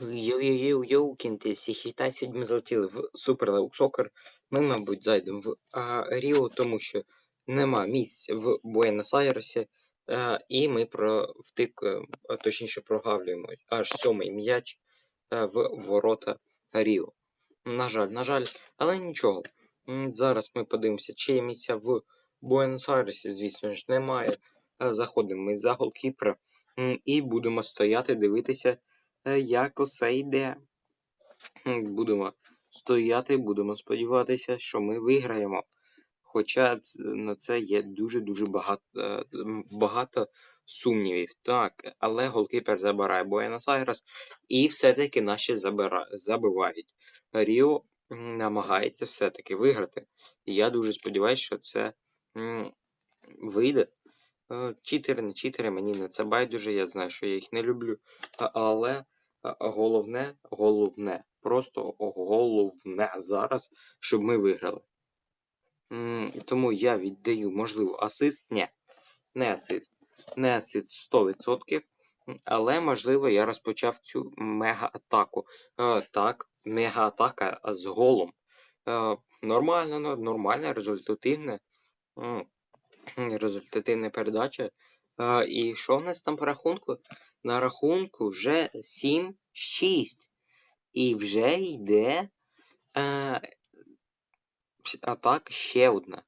Йоу-йоу-йоу, кінти, всіх вітаю, сьогодні залетіли в Super League Soccer. Ми, мабуть, зайдемо в а, Ріо, тому що нема місць в Буенос-Айресі, і ми про втик, е, а, точніше прогавлюємо аж сьомий м'яч а, в ворота Ріо. На жаль, на жаль, але нічого. Зараз ми подивимося, чи є місця в Буенос-Айресі, звісно ж, немає. Заходимо ми за голкіпера і будемо стояти, дивитися. Е, як усе йде. Будемо стояти, будемо сподіватися, що ми виграємо. Хоча на це є дуже-дуже багато, е, багато сумнівів. Так, але голкіпер забирає Буенос-Айрес, і все-таки наші забира... забивають. Ріо намагається все-таки виграти. Я дуже сподіваюся, що це вийде. Е, Читери, не читери, мені на це байдуже, я знаю, що я їх не люблю. Але головне, головне, просто головне зараз, щоб ми виграли. Тому я віддаю, можливо, асист. Ні, не асист. Не асист 100%. Але, можливо, я розпочав цю мега-атаку. Е, Так, мега-атака з голом. Е, Нормально, нормальна, результативна. Результативна передача. І що в нас там по рахунку? На рахунку вже 7-6. І вже йде е, атака ще одна.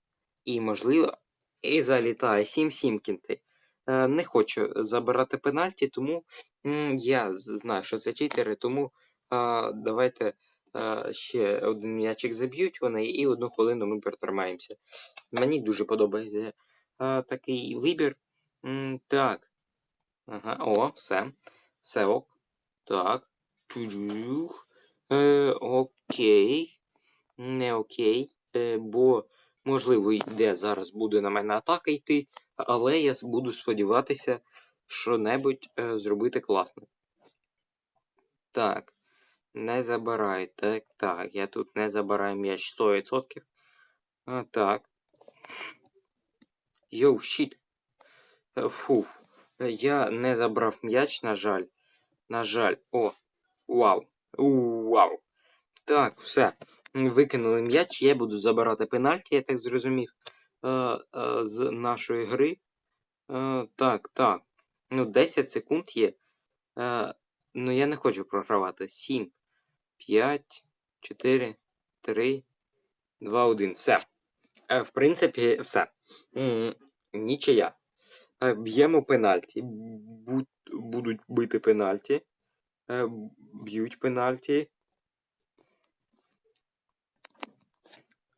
І, можливо, і залітає 7-7 кінти. Не хочу забирати пенальті, тому я знаю, що це читери, тому е, давайте е, ще один м'ячик заб'ють вони, і одну хвилину ми протримаємося. Мені дуже подобається е, такий вибір. Так. Ага, о, все. Все ок. Так. Е, окей. Не окей. Е, бо, можливо, йде зараз буде на мене атака йти, але я буду сподіватися, що-небудь е, зробити класне. Так. Не забирай. Так, так. Я тут не забираю м'яч 100%. А, так. Йоу, щит. Е, Фуф. Е, Я не забрав м'яч, на жаль. На жаль. О. Вау. Вау. Так, все. Викинули м'яч, я буду забирати пенальті, я так зрозумів. Е, е, з нашої гри. Е, так, так. Ну, 10 секунд є. Е, ну, я не хочу програвати. 7, 5, 4, 3, 2, 1. Все. Е, в принципі, все. Нічия. Е, Б'ємо пенальті. Будуть бити пенальті. Е, Б'ють пенальті.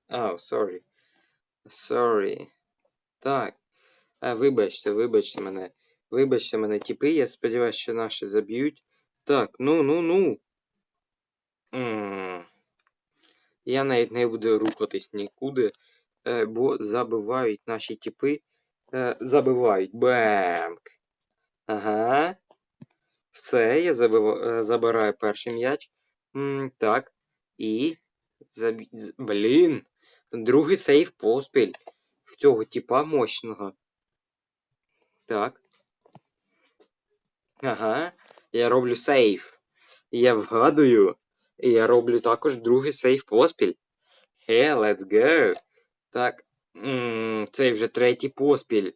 Oh, sorry. Sorry. Так. Е, вибачте, вибачте мене. Вибачте мене, тіпи. Я сподіваюся, що наші заб'ють. Так, ну, ну, ну. М. Я навіть не буду рухатись нікуди, бо забивають наші тіпи. Е, забивають. Бемк. Ага. Все, я забив... е, забираю перший м'яч. Так. І. Заб... Блін. Другий сейв поспіль. В цього типа мощного. Так. Ага. Я роблю сейв. Я вгадую. І я роблю також другий сейв поспіль. Хе, let's go. Так. Цей вже третій поспіль.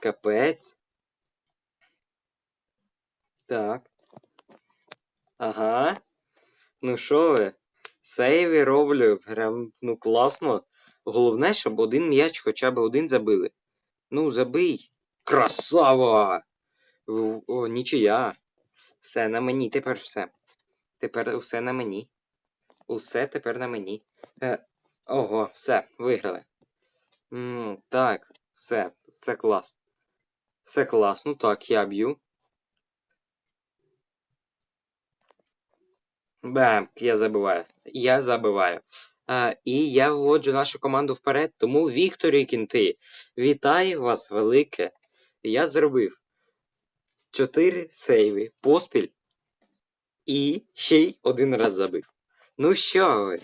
Капець. Так. Ага. Ну що ви? Сейви роблю. Прям, ну класно. Головне, щоб один м'яч хоча б один забили. Ну, забий. Красава! О, нічия. Все на мені, тепер все. Тепер все на мені. Усе тепер на мені. Е, ого, все, виграли. Так, все, все клас. Все класно, так, я б'ю. Бам, я забиваю. Я забиваю. А, і я вводжу нашу команду вперед, тому Вікторі Кінти, вітаю вас велике. Я зробив 4 сейви поспіль і ще й один раз забив. Ну що ви?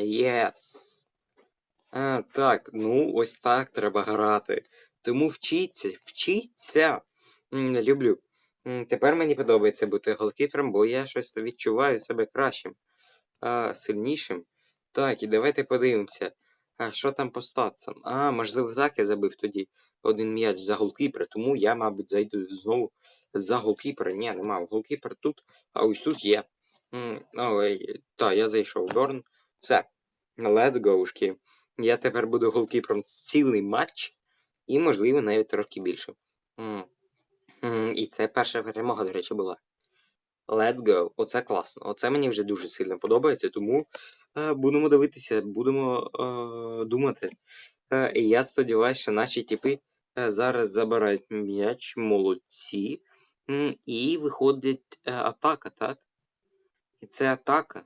Єс. А, так, ну ось так треба грати. Тому вчіться, вчіться. Люблю. Тепер мені подобається бути голкіпером, бо я щось відчуваю себе кращим, а, сильнішим. Так, і давайте подивимося. А що там по статсам? А, можливо, так я забив тоді один м'яч за голкіпера, тому я, мабуть, зайду знову за голкіпера. Ні, нема голкіпера тут, а ось тут є. Ой, та, я зайшов в Дорн. Все. Let's go, Я тепер буду голкіпером цілий матч, і, можливо, навіть трохи більше. І це перша перемога, до речі, була. Let's go. Оце класно. Оце мені вже дуже сильно подобається, тому е, будемо дивитися, будемо е, думати. Е, я сподіваюся, що наші тіпи е, зараз забирають м'яч, молодці. М, І виходить е, атака, так? І це атака.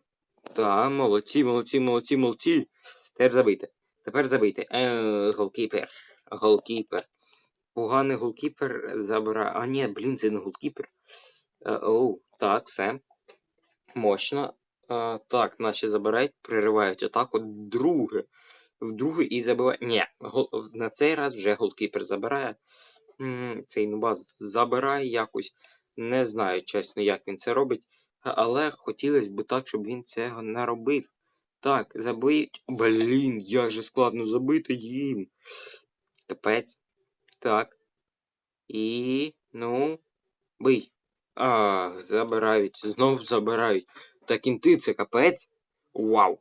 Так, молодці, молодці, молодці, молодці. Тепер забийте. Тепер забийте. Е, голкіпер. Голкіпер. Поганий голкіпер забирає. А, ні, блін, це не голкіпер. Е, оу, так, все. Мощно. Е, так, наші забирають, приривають атаку. Друге. Вдруге і забиває. Ні, гол... на цей раз вже голкіпер забирає. Цей нубас забирає якось. Не знаю, чесно, як він це робить. Але хотілося б так, щоб він цього не робив. Так, забиють. Блін, як же складно забити їм. Капець. Так. І. Ну. Бий. Ах, забирають. Знов забирають. Так інти це капець. Вау.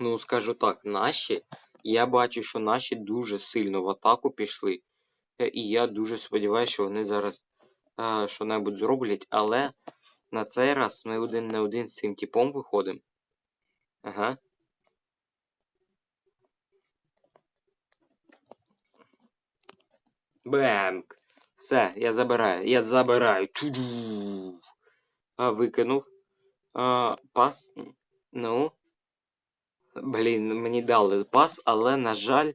Ну, скажу так, наші. Я бачу, що наші дуже сильно в атаку пішли. Е, І я дуже сподіваюся, що вони зараз а, що-небудь зроблять, але на цей раз ми один на один з цим типом виходимо. Ага. Бемк. Все, я забираю. Я забираю. Туду. А, викинув. А, пас. Ну. Блін, мені дали пас, але, на жаль,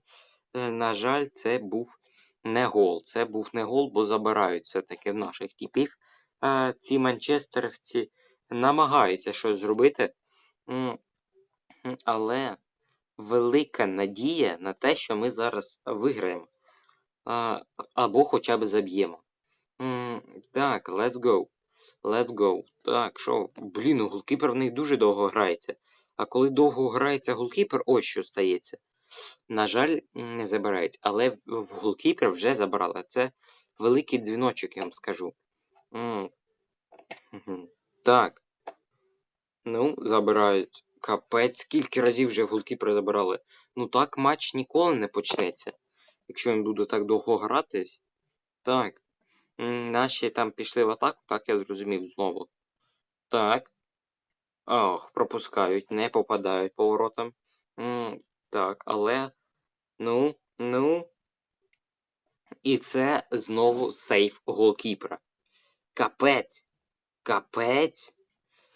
е, на жаль, це був не гол. Це був не гол, бо забирають все-таки в наших типів. А, ці манчестерівці намагаються щось зробити. Але велика надія на те, що ми зараз виграємо. Або хоча б заб'ємо. Так, let's go. Let's go. Так, що? Блін, голкіпер в них дуже довго грається. А коли довго грається голкіпер, ось що стається. На жаль, не забирають. Але в голкіпер вже забрали. Це великий дзвіночок, я вам скажу. Так. Ну, забирають. Капець, скільки разів вже в голкіпера забирали. Ну так матч ніколи не почнеться. Якщо він буде так довго гратись. Так. Наші там пішли в атаку, так я зрозумів знову. Так. Ох, пропускають, не попадають поворотом. М, Так, але. Ну, ну. І це знову сейф голкіпера. Капець. Капець.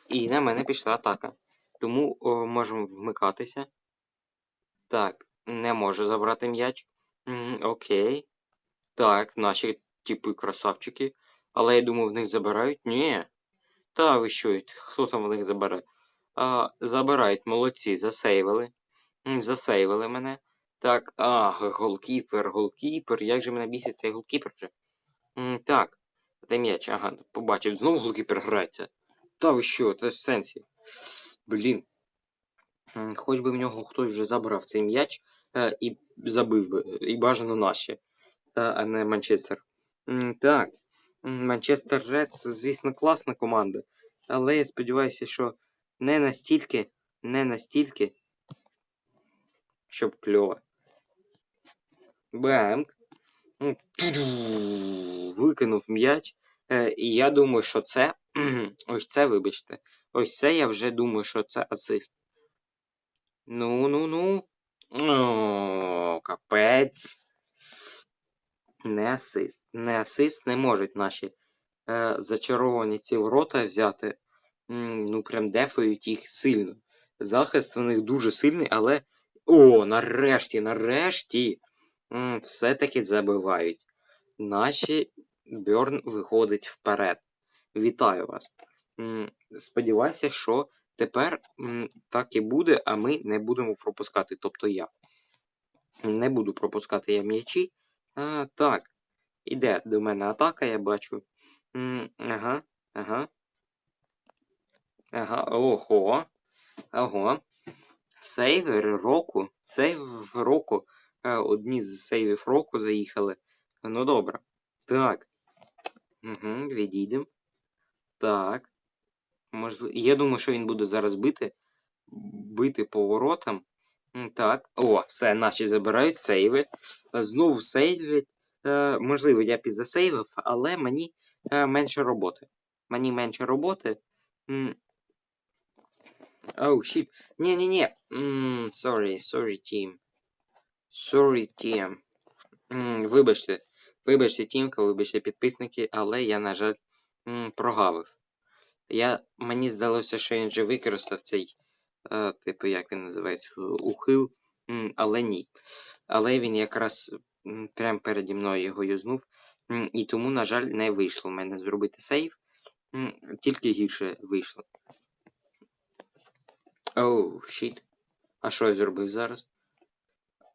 І на мене пішла атака. Тому о, можемо вмикатися. Так, не може забрати м'яч. Окей. Так, наші типи красавчики. Але я думаю, в них забирають. Ні. Та ви що, хто там в них забере? А, забирають, молодці, засейвили. Засейвили мене. Так, а, голкіпер, голкіпер. Як же мене бісить цей голкіпер вже? Так. Де м'яч? Ага, побачив. Знову голкіпер грається. Та ви що, це сенсі. Блін. Хоч би в нього хтось вже забрав цей м'яч е, і забив би. І бажано наші, е, а не Манчестер. Так. Манчестер Ред звісно, класна команда. Але я сподіваюся, що не настільки, не настільки, щоб кльово. Бемк. М. Викинув м'яч. Е, І я думаю, що це. Ось це, вибачте. Ось це я вже думаю, що це асист. Ну, ну, ну. О, капець. Не асист. Не асист не можуть наші е, зачаровані ці ворота взяти. Ну, прям дефають їх сильно. Захист у них дуже сильний, але. О, нарешті, нарешті. Все-таки забивають. Наші Бьорн виходить вперед. Вітаю вас. Сподіваюся, що тепер так і буде, а ми не будемо пропускати. Тобто я. Не буду пропускати я м'ячі. А, так. Іде до мене атака, я бачу. Ага, ага. Ага, ого. Ого. Сейвер року. Сейв року. Е, Одні з сейвів року заїхали. Ну добре. Так. Угу, відійдемо. Так. Можливо. Я думаю, що він буде зараз бити. Бити поворотом. Так. О, все, наші забирають сейви. Знову сейвять. Е, можливо, я підзасейвив, але мені е, менше роботи. Мені менше роботи. Оу, щіт. Ні-ні-ні. Sorry, sorry, team. Sorry, team. Вибачте. Вибачте, тімка, вибачте, підписники, але я, на жаль, прогавив. Я, мені здалося, що він же використав цей, е, типу, як він називається, ухил, але ні. Але він якраз прямо переді мною його юзнув, і тому, на жаль, не вийшло в мене зробити сейв, тільки гірше вийшло. Оу, щіт. А що я зробив зараз?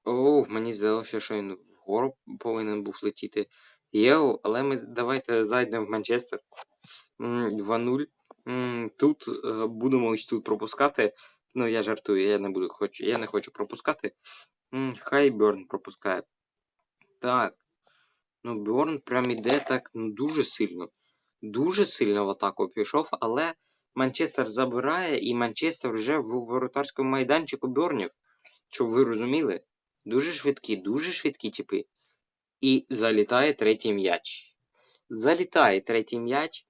Оу, мені здалося, що він вгору повинен був летіти. Єу, але ми давайте зайдемо в Манчестер. 2-0. Тут е, будемо ось тут пропускати. Ну, я жартую, я не буду хочу, я не хочу пропускати. Хай Бьорн пропускає. Так. Ну, Бьорн прям іде так ну, дуже сильно. Дуже сильно в атаку пішов, але Манчестер забирає, і Манчестер вже в воротарському майданчику Бьорнів. Щоб ви розуміли, дуже швидкі, дуже швидкі типи. І залітає третій м'яч. Залітає третій м'яч.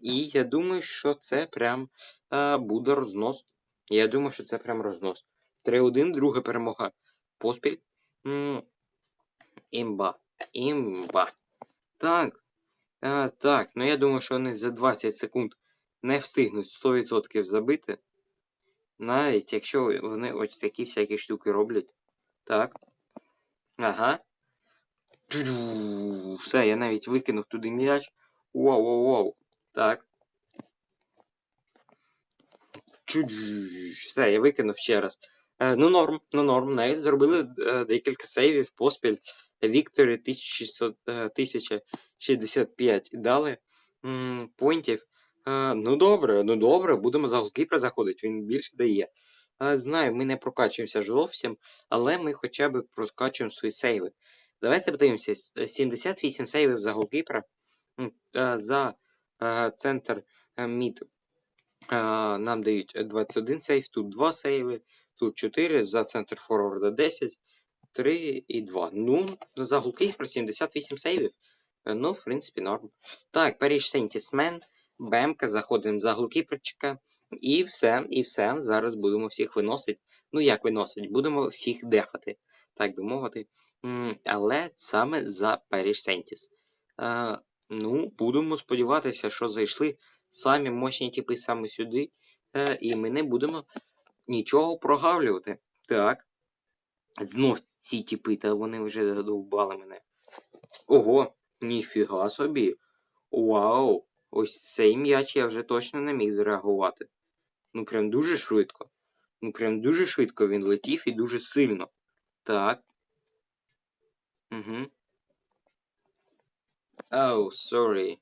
І я думаю, що це прям е, буде рознос. Я думаю, що це прям рознос. 3-1, друга перемога поспіль. Імба. Імба. Так. Е, так, ну я думаю, що вони за 20 секунд не встигнуть 100% забити. Навіть якщо вони ось такі всякі штуки роблять. Так. Ага. Все, я навіть викинув туди м'яч. Воу-воу-воу. Так. Все, я викинув ще раз. Е, ну, норм, ну норм. Навіть зробили е, декілька сейвів поспіль. Вікторі 1600, е, 1065 дали м, поінтів. Ну добре, ну добре, будемо за голкіпера заходити, він більше дає. Е, знаю, ми не прокачуємося зовсім, але ми хоча б прокачуємо свої сейви. Давайте подивимося. 78 сейвів за голкіпера. Е, За е, центр е, мід е, нам дають 21 сейв, тут 2 сейви, тут 4, за центр форварда 10, 3 і 2. Ну, за голкіпера 78 сейвів. Е, Ну, в принципі, норм. Так, Паріж Сентісмен, Бемка, заходимо за голкіперчика. І все, і все. Зараз будемо всіх виносити. Ну, як виносить? Будемо всіх дефати, так би мовити. Але саме за Сентіс. Е, ну, будемо сподіватися, що зайшли самі мощні типи саме сюди. Е, і ми не будемо нічого прогавлювати. Так. Знов ці типи, та вони вже задовбали мене. Ого, ніфіга собі. Вау! Ось цей м'яч я вже точно не міг зреагувати. Ну прям дуже швидко. Ну прям дуже швидко він летів і дуже сильно. Так. Угу. Оу, sorry.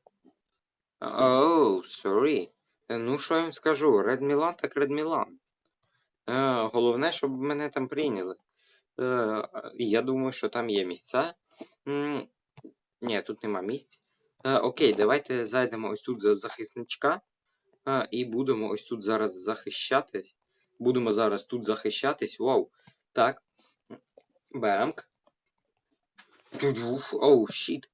Оу, sorry. Е, Ну, що я вам скажу? Ред Мілан так Ред Мілан. Е, головне, щоб мене там прийняли. Е, я думаю, що там є місця. М, Ні, тут нема місць. Е, окей, давайте зайдемо ось тут за захисничка. Е, і будемо ось тут зараз захищатись. Будемо зараз тут захищатись. Вау. Так. Бемк. Оу, щіт.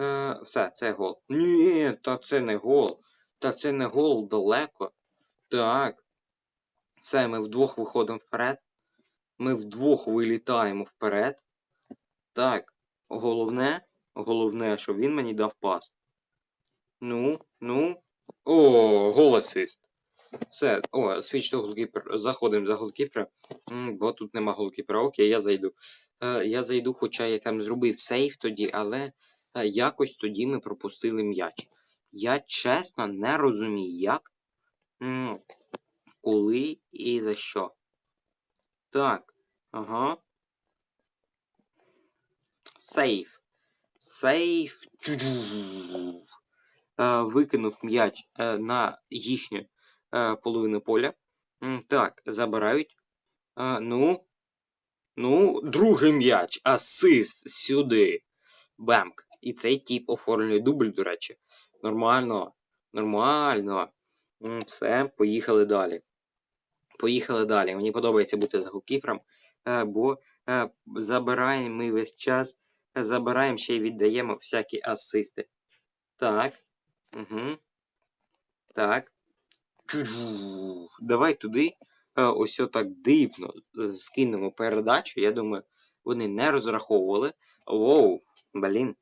Е, все, це гол. Ні, та це не гол. Та це не гол далеко. Так. Все, ми вдвох виходимо вперед. Ми вдвох вилітаємо вперед. Так. Головне, головне, щоб він мені дав пас. Ну, ну. О, гол асист. Все, о, свіч голкіпер. Заходимо за голкіпера. Бо тут нема голкіпера. Окей, я зайду. Е, я зайду, хоча я там зробив сейф тоді, але е, якось тоді ми пропустили м'яч. Я чесно не розумію, як, м, коли і за що. Так. Ага. Сейф. Сейф. Е, викинув м'яч е, на їхню е, половину поля. Так, забирають. Ну. Ну, другий м'яч. Асист сюди. Бемк. І цей тип оформлює дубль, до речі. Нормально. Нормально. Все, поїхали далі. Поїхали далі. Мені подобається бути за голкіпером, бо забираємо ми весь час, забираємо ще й віддаємо всякі асисти. Так. Угу. Так. Давай туди. е, Ось отак дивно е, скинемо передачу. Я думаю, вони не розраховували. Воу, блін.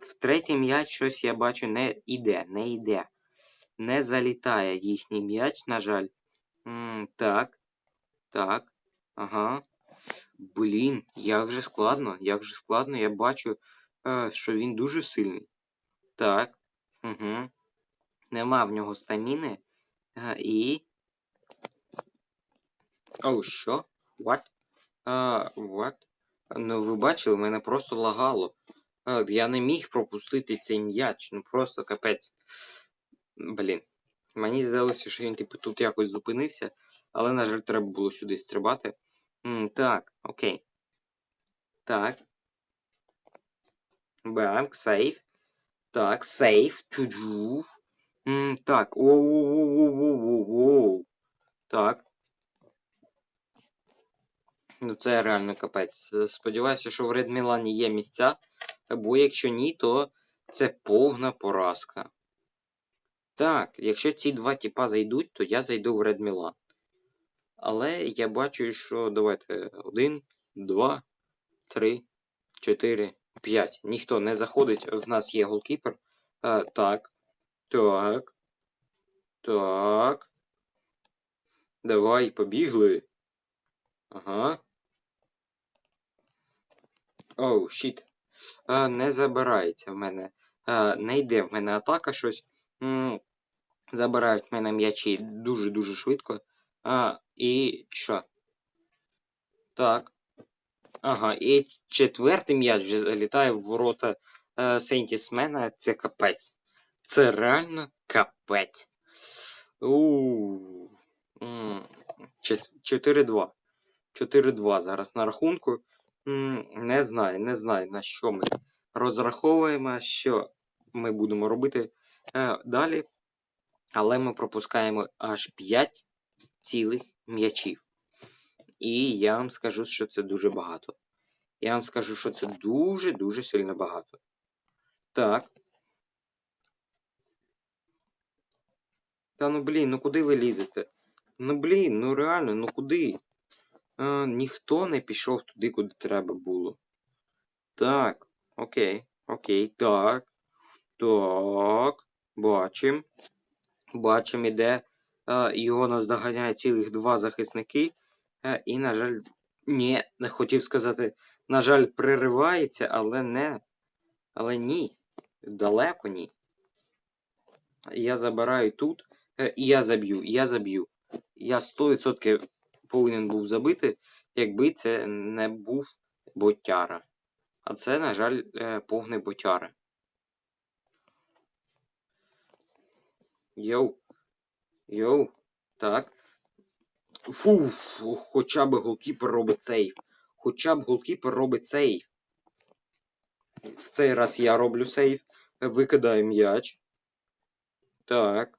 В третій м'яч щось я бачу не іде, не йде. Не залітає їхній м'яч, на жаль. М, так. Так. Ага. Блін, як же складно, як же складно. Я бачу, е, що він дуже сильний. Так. Угу. Нема в нього стаміни. Е, і. Оу, що? What? А, what? Ну, ви бачили, мене просто лагало. Е, я не міг пропустити цей м'яч. Ну просто капець. Блін. Мені здалося, що він, типу, тут якось зупинився, але, на жаль, треба було сюди стрибати. М, так, окей. Так. Бамк, сейф. Так, сейф. Чуджу. Так. Оу-оу-оу-оу-оу. Так. Ну, це реально капець. Сподіваюся, що в Ред Мілані є місця, бо якщо ні, то це повна поразка. Так, якщо ці два тіпа зайдуть, то я зайду в Ред Мілан. Але я бачу, що давайте один, два, три, чотири, п'ять. Ніхто не заходить. В нас є голкіпер. А, так. Так. Так. Давай, побігли. Ага. Оу, щіт. Не забирається в мене. А, не йде в мене атака щось. М, забирають в мене м'ячі дуже-дуже швидко. А, і що? Так. Ага, і четвертий м'яч вже залітає в ворота е, Сентісмена. Це капець. Це реально капець. Чет- 4-2. 4-2 зараз на рахунку. Не знаю, не знаю, на що ми розраховуємо, що ми будемо робити е, далі. Але ми пропускаємо аж 5 цілих м'ячів. І я вам скажу, що це дуже багато. Я вам скажу, що це дуже-дуже сильно багато. Так. Та ну блін, ну куди ви лізете? Ну блін, ну реально, ну куди? А, ніхто не пішов туди, куди треба було. Так, окей, окей, так. Так. Бачим. Бачим, іде. Його наздоганяє цілих два захисники. Е, і, на жаль, ні, не хотів сказати, на жаль, приривається, але не. Але ні. Далеко ні. Я забираю тут. е, І я заб'ю, я заб'ю. Я 100% повинен був забити, якби це не був ботяра. А це, на жаль, е, повний ботяра. Йоу. Йоу. Так. Фу, хоча б голкіпер робить сейф. Хоча б голкіпер робить сейф. В цей раз я роблю сейф. Викидаю м'яч. Так.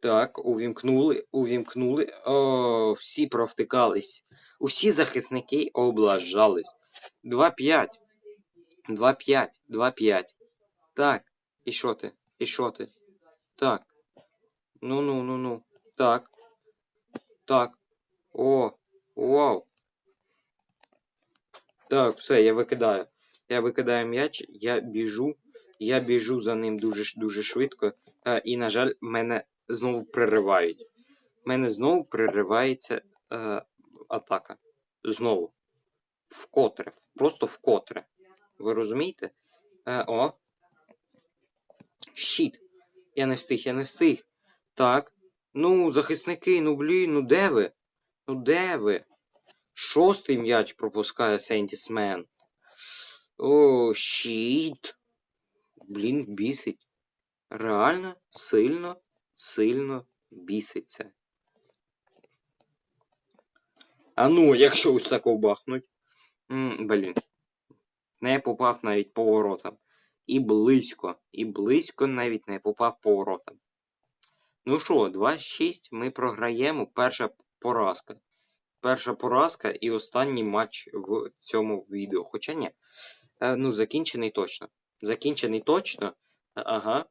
Так, увімкнули, увімкнули. О, всі провтикались. Усі захисники облажались. 2-5. 2-5. 2-5. Так. І що ти? І що ти? Так. Ну ну ну ну. Так. Так. О. Вау. Так, все, я викидаю. Я викидаю м'яч, я біжу. Я біжу за ним дуже дуже швидко. Е, і, на жаль, мене знову приривають. Мене знову приривається е, атака. Знову. Вкотре. Просто вкотре. Ви розумієте? Е, о. Щіт. Я не встиг, я не встиг. Так. Ну, захисники, ну блін, ну де ви? Ну де ви? Шостий м'яч пропускає Сентісмен. О, щіт. Блін, бісить. Реально сильно, сильно бісить це. А ну, якщо ось тако бахнуть. М, Блін. Не попав навіть поворотом. І близько, і близько навіть не попав поворотом. Ну що, 2-6 ми програємо. Перша поразка. Перша поразка і останній матч в цьому відео. Хоча ні. Е, ну, закінчений точно. Закінчений точно. Е, Ага.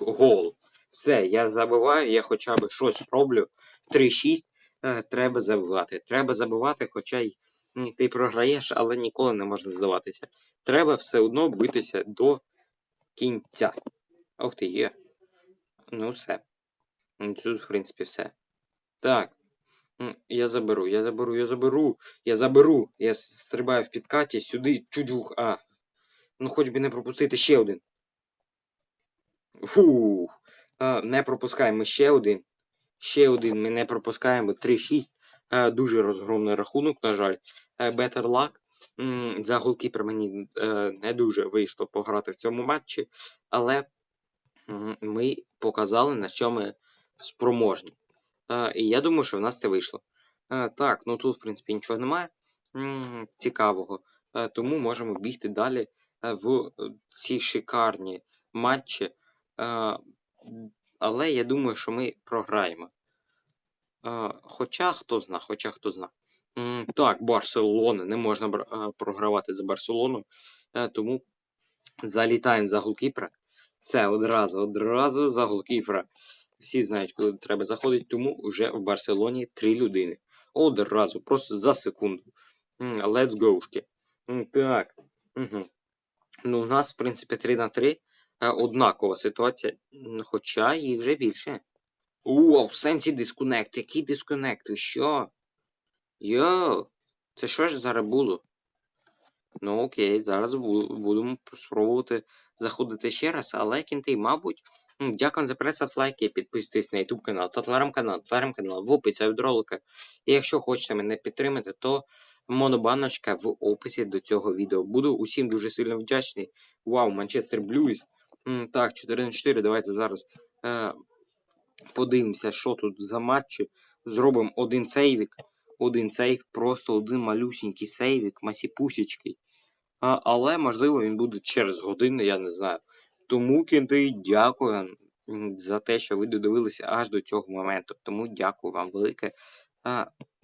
Гол. Все, я забиваю, я хоча б щось роблю. 3-6. Е, треба забивати. Треба забивати, хоча й ти програєш, але ніколи не можна здаватися. Треба все одно битися до кінця. Ох ти є. Ну, все. Ну, Тут, в принципі, все. Так. Я заберу, я заберу, я заберу, я заберу. Я стрибаю в підкаті сюди, чуджух. А. Ну, хоч би не пропустити ще один. Фух. А, не пропускаємо ще один. Ще один ми не пропускаємо. 3-6. А, дуже розгромний рахунок, на жаль. Е, Better luck. За голкіпер мені е, не дуже вийшло пограти в цьому матчі, але ми показали, на що ми спроможні. Е, І я думаю, що в нас це вийшло. Е, Так, ну тут, в принципі, нічого немає цікавого. Е, Тому можемо бігти далі в ці шикарні матчі. Але я думаю, що ми програємо. Хоча хто зна, хоча хто зна. Так, Барселона. Не можна програвати за Барселону. Тому залітаємо за голкіпера. Все, одразу, одразу за голкіпера. Всі знають, куди треба заходити, тому вже в Барселоні три людини. Одразу, просто за секунду. Let's go. Так. Угу. Ну, у нас, в принципі, 3 на 3. Е, Однакова ситуація, хоча їх вже більше. О, в сенсі дисконект. Який дисконект? Ви що? Йоу, це що ж зараз було? Ну окей, зараз будемо спробувати заходити ще раз, але кінти, мабуть. Дякую за перегляд, лайки, підписуйтесь на YouTube канал, та телеграм-канал, телеграм-канал в описі від ролика. І якщо хочете мене підтримати, то монобаночка в описі до цього відео. Буду усім дуже сильно вдячний. Вау, Манчестер Блюз. М, Так, 4 на 4, давайте зараз е, подивимося, що тут за матчі. Зробимо один сейвік. Один сейв, просто один малюсінький сейвік, масіпусічкий. Але, можливо, він буде через годину, я не знаю. Тому, кінти, дякую за те, що ви додивилися аж до цього моменту. Тому дякую вам велике.